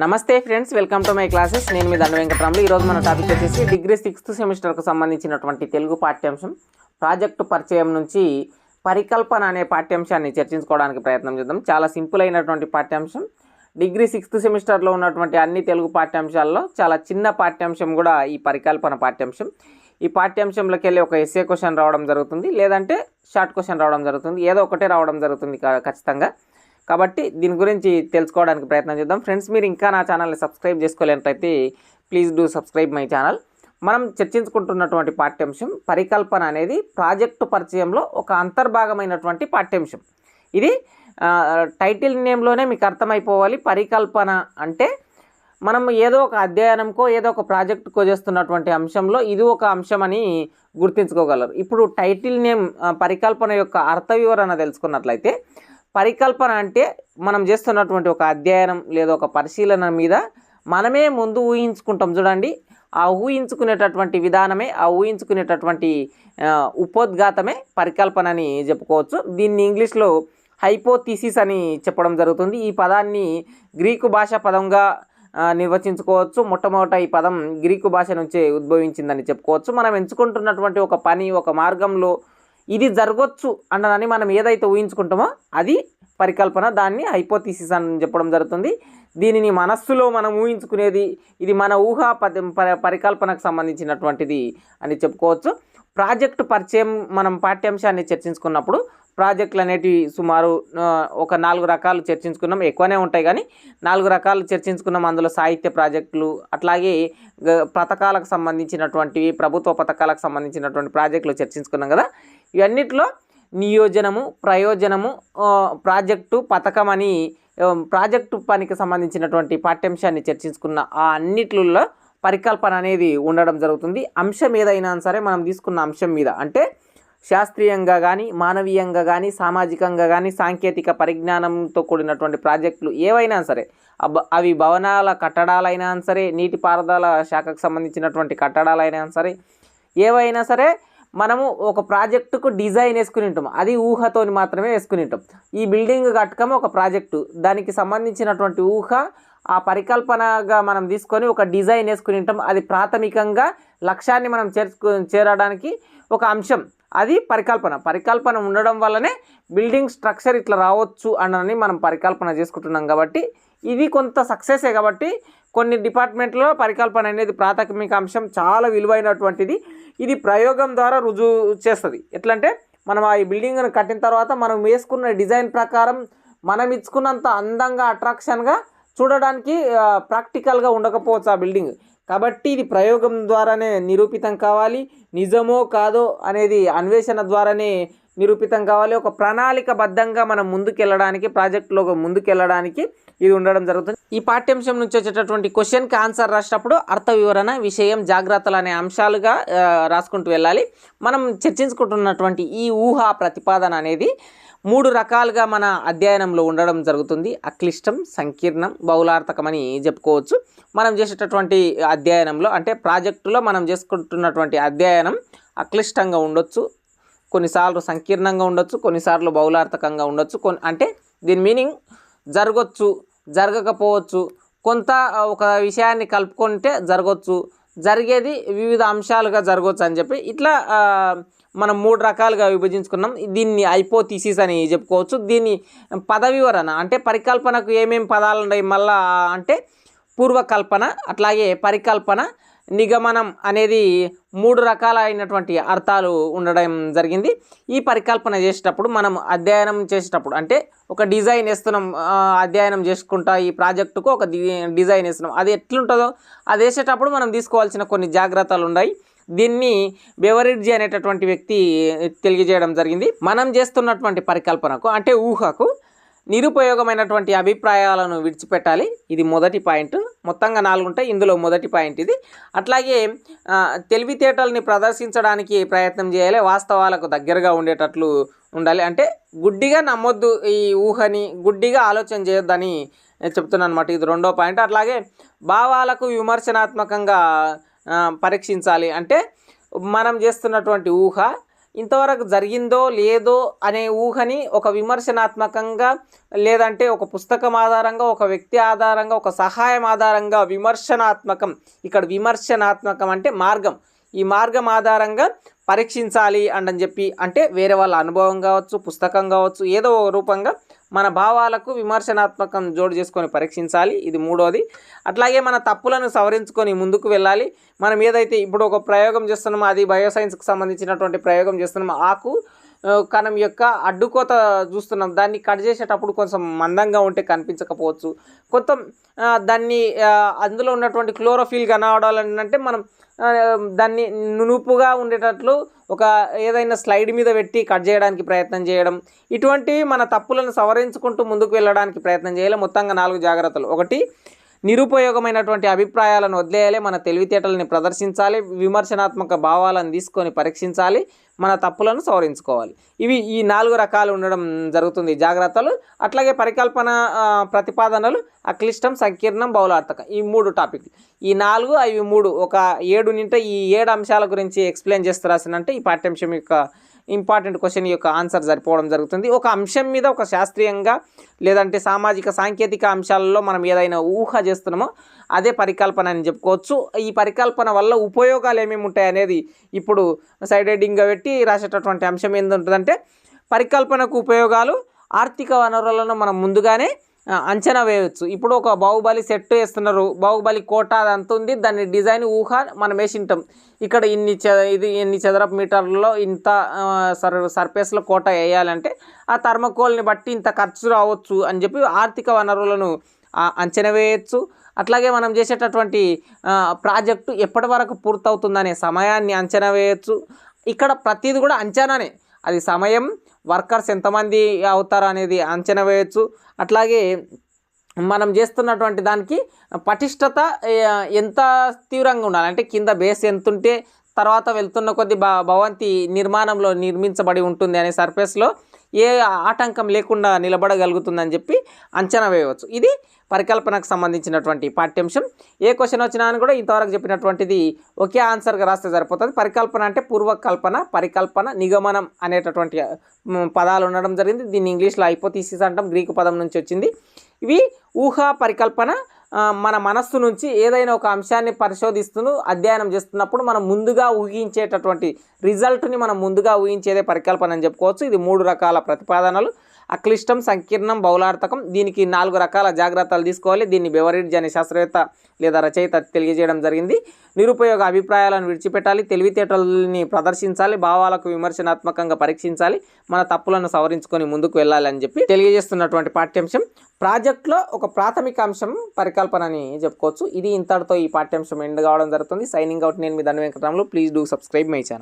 నమస్తే friends welcome to my classes. నేను మీ దండ వెంకటరాములు. ఈరోజు మన టాపిక్ వచ్చేసి డిగ్రీ సిక్స్త్ సెమిస్టర్కు సంబంధించినటువంటి తెలుగు పాఠ్యాంశం. ప్రాజెక్టు పరిచయం నుంచి పరికల్పన అనే పాఠ్యాంశాన్ని చర్చించుకోవడానికి ప్రయత్నం చేద్దాం. చాలా సింపుల్ అయినటువంటి పాఠ్యాంశం. డిగ్రీ సిక్స్త్ సెమిస్టర్లో ఉన్నటువంటి అన్ని తెలుగు పాఠ్యాంశాల్లో చాలా చిన్న పాఠ్యాంశం కూడా ఈ పరికల్పన పాఠ్యాంశం. ఈ పాఠ్యాంశంలోకి వెళ్ళి ఒక ఎస్ఏ క్వశ్చన్ రావడం జరుగుతుంది లేదంటే షార్ట్ క్వశ్చన్ రావడం జరుగుతుంది ఏదో ఒకటే రావడం జరుగుతుంది ఖచ్చితంగా. కాబట్టి దీని గురించి తెలుసుకోవడానికి ప్రయత్నం చేద్దాం. ఫ్రెండ్స్ మీరు ఇంకా నా ఛానల్ని subscribe చేసుకోలేనట్లయితే please do subscribe my channel మనం చర్చించుకుంటున్నటువంటి పాఠ్యాంశం పరికల్పన అనేది ప్రాజెక్టు పరిచయంలో ఒక అంతర్భాగమైనటువంటి పాఠ్యాంశం. ఇది టైటిల్ నేమ్లోనే మీకు అర్థమైపోవాలి. పరికల్పన అంటే మనం ఏదో ఒక అధ్యయనంకో ఏదో ఒక ప్రాజెక్టుకో చేస్తున్నటువంటి అంశంలో ఇది ఒక అంశం అని గుర్తించుకోగలరు. ఇప్పుడు టైటిల్ నేమ్ పరికల్పన యొక్క అర్థ వివరణ తెలుసుకున్నట్లయితే పరికల్పన అంటే మనం చేస్తున్నటువంటి ఒక అధ్యయనం లేదా ఒక పరిశీలన మీద మనమే ముందు ఊహించుకుంటాం. చూడండి ఆ ఊహించుకునేటటువంటి విధానమే ఆ ఊహించుకునేటటువంటి ఉపోద్ఘాతమే పరికల్పన అని చెప్పుకోవచ్చు. దీన్ని ఇంగ్లీష్లో హైపోథీసిస్ అని చెప్పడం జరుగుతుంది. ఈ పదాన్ని గ్రీకు భాష పదంగా నిర్వచించుకోవచ్చు. మొట్టమొదట ఈ పదం గ్రీకు భాష నుంచే ఉద్భవించిందని చెప్పుకోవచ్చు. మనం ఎంచుకుంటున్నటువంటి ఒక పని ఒక మార్గంలో ఇది జరగవచ్చు అన్నదని మనం ఏదైతే ఊహించుకుంటామో అది పరికల్పన దాన్ని హైపోథీసిస్ అని చెప్పడం జరుగుతుంది. దీనిని మనస్సులో మనం ఊహించుకునేది ఇది మన ఊహా పద ప- పరికల్పనకు సంబంధించినటువంటిది అని చెప్పుకోవచ్చు. ప్రాజెక్టు పరిచయం మనం పాఠ్యాంశాన్ని చర్చించుకున్నప్పుడు ప్రాజెక్టులు అనేటివి సుమారు ఒక నాలుగు రకాలు చర్చించుకున్నాం. ఎక్కువనే ఉంటాయి కానీ నాలుగు రకాలు చర్చించుకున్నాం. అందులో సాహిత్య ప్రాజెక్టులు అట్లాగే పథకాలకు సంబంధించినటువంటివి ప్రభుత్వ పథకాలకు సంబంధించినటువంటి ప్రాజెక్టులు చర్చించుకున్నాం కదా. ఇవన్నిట్లో నియోజనము ప్రయోజనము ప్రాజెక్టు పథకం అని ప్రాజెక్టు పనికి సంబంధించినటువంటి పాఠ్యాంశాన్ని చర్చించుకున్న ఆ అన్నిట్లలో పరికల్పన అనేది ఉండడం జరుగుతుంది. అంశం ఏదైనా సరే మనం తీసుకున్న అంశం మీద. అంటే శాస్త్రీయంగా కానీ మానవీయంగా కానీ సామాజికంగా కానీ సాంకేతిక పరిజ్ఞానంతో కూడినటువంటి ప్రాజెక్టులు ఏవైనా సరే అవి భవనాల కట్టడాలైనా సరే నీటిపారుదల శాఖకు సంబంధించినటువంటి కట్టడాలైనా సరే ఏవైనా సరే మనము ఒక ప్రాజెక్టుకు డిజైన్ వేసుకుని ఉంటాం. అది ఊహతోని మాత్రమే వేసుకుని ఉంటాం. ఈ బిల్డింగ్ కట్టకము ఒక ప్రాజెక్టు. దానికి సంబంధించినటువంటి ఊహ ఆ పరికల్పనగా మనం తీసుకొని ఒక డిజైన్ వేసుకుని ఉంటాం. అది ప్రాథమికంగా లక్ష్యాన్ని మనం చేర్చుకు చేరడానికి ఒక అంశం. అది పరికల్పన. పరికల్పన ఉండడం వల్లనే బిల్డింగ్ స్ట్రక్చర్ ఇట్లా రావచ్చు అనని మనం పరికల్పన చేసుకుంటున్నాం కాబట్టి ఇది కొంత సక్సెసే కాబట్టి కొన్ని డిపార్ట్మెంట్లో పరికల్పన అనేది ప్రాథమిక అంశం చాలా విలువైనటువంటిది. ఇది ప్రయోగం ద్వారా రుజువు చేస్తుంది. ఎట్లంటే మనం ఆ బిల్డింగ్ను కట్టిన తర్వాత మనం వేసుకున్న డిజైన్ ప్రకారం మనం ఇచ్చుకున్నంత అందంగా అట్రాక్షన్గా చూడడానికి ప్రాక్టికల్గా ఉండకపోవచ్చు ఆ బిల్డింగ్. కాబట్టి ఇది ప్రయోగం ద్వారానే నిరూపితం కావాలి. నిజమో కాదో అనేది అన్వేషణ ద్వారానే నిరూపితం కావాలి. ఒక ప్రణాళికబద్ధంగా మనం ముందుకెళ్ళడానికి ప్రాజెక్టులో ముందుకెళ్ళడానికి ఇది ఉండడం జరుగుతుంది. ఈ పాఠ్యాంశం నుంచి వచ్చేటటువంటి క్వశ్చన్కి ఆన్సర్ రాసేటప్పుడు అర్థ వివరణ విషయం జాగ్రత్తలు అనే అంశాలుగా రాసుకుంటూ వెళ్ళాలి. మనం చర్చించుకుంటున్నటువంటి ఈ ఊహా ప్రతిపాదన అనేది మూడు రకాలుగా మన అధ్యయనంలో ఉండడం జరుగుతుంది. అక్లిష్టం సంకీర్ణం బహుళార్థకమని చెప్పుకోవచ్చు. మనం చేసేటటువంటి అధ్యయనంలో అంటే ప్రాజెక్టులో మనం చేసుకుంటున్నటువంటి అధ్యయనం అక్లిష్టంగా ఉండొచ్చు. కొన్నిసార్లు సంకీర్ణంగా ఉండొచ్చు కొన్నిసార్లు బహుళార్థకంగా ఉండొచ్చు. కొన్ని అంటే దీని మీనింగ్ జరగచ్చు జరగకపోవచ్చు. కొంత ఒక విషయాన్ని కలుపుకుంటే జరగవచ్చు జరిగేది వివిధ అంశాలుగా జరగవచ్చు అని చెప్పి ఇట్లా మనం మూడు రకాలుగా విభజించుకున్నాం. దీన్ని ఐపోథీసిస్ అని చెప్పుకోవచ్చు. దీన్ని పద వివరణ అంటే పరికల్పనకు ఏమేమి పదాలు ఉన్నాయి మళ్ళా అంటే పూర్వకల్పన అట్లాగే పరికల్పన నిగమనం అనేది మూడు రకాలైనటువంటి అర్థాలు ఉండడం జరిగింది. ఈ పరికల్పన చేసేటప్పుడు మనం అధ్యయనం చేసేటప్పుడు అంటే ఒక డిజైన్ వేస్తున్నాం అధ్యయనం చేసుకుంటా ఈ ప్రాజెక్టుకు ఒక డిజైన్ వేస్తున్నాం. అది ఎట్లుంటుందో అది వేసేటప్పుడు మనం తీసుకోవాల్సిన కొన్ని జాగ్రత్తలు ఉన్నాయి దీన్ని బెవరిడ్జి అనేటటువంటి వ్యక్తి తెలియజేయడం జరిగింది. మనం చేస్తున్నటువంటి పరికల్పనకు అంటే ఊహకు నిరుపయోగమైనటువంటి అభిప్రాయాలను విడిచిపెట్టాలి. ఇది మొదటి పాయింట్. మొత్తంగా నాలుగు ఉంటాయి ఇందులో మొదటి పాయింట్ ఇది. అట్లాగే తెలివితేటల్ని ప్రదర్శించడానికి ప్రయత్నం చేయాలి. వాస్తవాలకు దగ్గరగా ఉండేటట్లు ఉండాలి. అంటే గుడ్డిగా నమ్మొద్దు ఈ ఊహని గుడ్డిగా ఆలోచన చేయొద్దని చెప్తున్నాను అనమాట ఇది రెండో పాయింట్. అట్లాగే భావాలకు విమర్శనాత్మకంగా పరీక్షించాలి. అంటే మనం చేస్తున్నటువంటి ఊహ ఇంతవరకు జరిగిందో లేదో అనే ఊహని ఒక విమర్శనాత్మకంగా లేదంటే ఒక పుస్తకం ఆధారంగా ఒక వ్యక్తి ఆధారంగా ఒక సహాయం ఆధారంగా విమర్శనాత్మకం. ఇక్కడ విమర్శనాత్మకం అంటే మార్గం. ఈ మార్గం ఆధారంగా పరీక్షించాలి అండని చెప్పి అంటే వేరే వాళ్ళ అనుభవం కావచ్చు పుస్తకం కావచ్చు ఏదో ఒక రూపంగా మన భావాలకు విమర్శనాత్మకం జోడు చేసుకొని పరీక్షించాలి. ఇది మూడోది. అట్లాగే మన తప్పులను సవరించుకొని ముందుకు వెళ్ళాలి. మనం ఏదైతే ఇప్పుడు ఒక ప్రయోగం చేస్తున్నామో అది బయోసైన్స్కి సంబంధించినటువంటి ప్రయోగం చేస్తున్నామో ఆకు కణం యొక్క అడ్డుకోత చూస్తున్నాం. దాన్ని కట్ చేసేటప్పుడు కొంచెం మందంగా ఉంటే కనిపించకపోవచ్చు. కొంత దాన్ని అందులో ఉన్నటువంటి క్లోరోఫిల్ కనబడాలని అంటే మనం దాన్ని నునుపుగా ఉండేటట్లు ఒక ఏదైనా స్లైడ్ మీద పెట్టి కట్ చేయడానికి ప్రయత్నం చేయడం. ఇటువంటి మన తప్పులను సవరించుకుంటూ ముందుకు వెళ్ళడానికి ప్రయత్నం చేయాలి. మొత్తంగా నాలుగు జాగ్రత్తలు. ఒకటి నిరుపయోగమైనటువంటి అభిప్రాయాలను వదిలేయాలి మన తెలివితేటలని ప్రదర్శించాలి విమర్శనాత్మక భావాలను తీసుకొని పరీక్షించాలి మన తప్పులను సవరించుకోవాలి. ఇవి ఈ నాలుగు రకాలు ఉండడం జరుగుతుంది. జాగ్రత్తలు అట్లాగే పరికల్పన ప్రతిపాదనలు అక్లిష్టం సంకీర్ణం బౌలార్థకం ఈ మూడు టాపిక్ ఈ నాలుగు అవి మూడు ఒక ఏడు నింటే ఈ ఏడు అంశాల గురించి ఎక్స్ప్లెయిన్ చేస్తూ రాసినంటే ఈ పాఠ్యాంశం యొక్క ఇంపార్టెంట్ క్వశ్చన్ యొక్క ఆన్సర్ సరిపోవడం జరుగుతుంది. ఒక అంశం మీద ఒక శాస్త్రీయంగా లేదంటే సామాజిక సాంకేతిక అంశాలలో మనం ఏదైనా ఊహ చేస్తున్నామో అదే పరికల్పన అని చెప్పుకోవచ్చు. ఈ పరికల్పన వల్ల ఉపయోగాలు ఏమేమి ఉంటాయి అనేది ఇప్పుడు సైడ్ హెడ్డింగ్గా పెట్టి రాసేటటువంటి అంశం ఏంటంటుందంటే పరికల్పనకు ఉపయోగాలు ఆర్థిక వనరులను మనం ముందుగానే అంచనా వేయవచ్చు ఇప్పుడు ఒక బాహుబలి సెట్ వేస్తున్నారు. బాహుబలి కోట అది అంత ఉంది. దాని డిజైన్ ఊహ మనం వేసింటాం. ఇక్కడ ఇన్ని చ ఇది ఇన్ని చదరపు మీటర్లలో ఇంత సర్ సర్ఫేస్లో కోట వేయాలంటే ఆ థర్మకోల్ని బట్టి ఇంత ఖర్చు రావచ్చు అని చెప్పి ఆర్థిక వనరులను అంచనా వేయచ్చు. అట్లాగే మనం చేసేటటువంటి ప్రాజెక్టు ఎప్పటి వరకు పూర్తవుతుందనే సమయాన్ని అంచనా వేయచ్చు. ఇక్కడ ప్రతిది కూడా అంచనానే. అది సమయం వర్కర్స్ ఎంతమంది అవుతారు అనేది అంచనా వేయచ్చు. అట్లాగే మనం చేస్తున్నటువంటి దానికి పటిష్టత ఎంత తీవ్రంగా ఉండాలి? అంటే కింద బేస్ ఎంత ఉంటే తర్వాత వెళ్తున్న కొద్ది భవంతి నిర్మాణంలో నిర్మించబడి ఉంటుంది అనే సర్ఫేస్లో ఏ ఆటంకం లేకుండా నిలబడగలుగుతుందని చెప్పి అంచనా వేయవచ్చు. ఇది పరికల్పనకు సంబంధించినటువంటి పాఠ్యాంశం. ఏ క్వశ్చన్ వచ్చినా అని కూడా ఇంతవరకు చెప్పినటువంటిది ఒకే ఆన్సర్గా రాస్తే సరిపోతుంది. పరికల్పన అంటే పూర్వకల్పన పరికల్పన నిగమనం అనేటటువంటి పదాలు ఉండడం జరిగింది. దీన్ని ఇంగ్లీష్లో హైపోథీసిస్ అంటాం. గ్రీకు పదం నుంచి వచ్చింది. ఇవి ఊహా పరికల్పన మన మనస్సు నుంచి ఏదైనా ఒక అంశాన్ని పరిశోధిస్తూ అధ్యయనం చేస్తున్నప్పుడు మనం ముందుగా ఊహించేటటువంటి రిజల్ట్ని మనం ముందుగా ఊహించేదే పరికల్పన అని చెప్పుకోవచ్చు. ఇది మూడు రకాల ప్రతిపాదనలు. అక్లిష్టం సంకీర్ణం బౌలార్థకం దీనికి నాలుగు రకాల జాగ్రత్తలు తీసుకోవాలి. దీన్ని బెవరిడ్జ్ అనే శాస్త్రవేత్త లేదా రచయిత తెలియజేయడం జరిగింది. నిరుపయోగ అభిప్రాయాలను విడిచిపెట్టాలి. తెలివితేటల్ని ప్రదర్శించాలి. భావాలకు విమర్శనాత్మకంగా పరీక్షించాలి. మన తప్పులను సవరించుకొని ముందుకు వెళ్ళాలి అని చెప్పి తెలియజేస్తున్నటువంటి పాఠ్యాంశం. ప్రాజెక్ట్లో ఒక ప్రాథమిక అంశం పరికల్పన అని చెప్పుకోవచ్చు. ఇది ఇంతటితో ఈ పాఠ్యాంశం ఎండ్ కావడం జరుగుతుంది. Signing out. నేను మీ Dhana Venkataramulu. Please do subscribe my channel.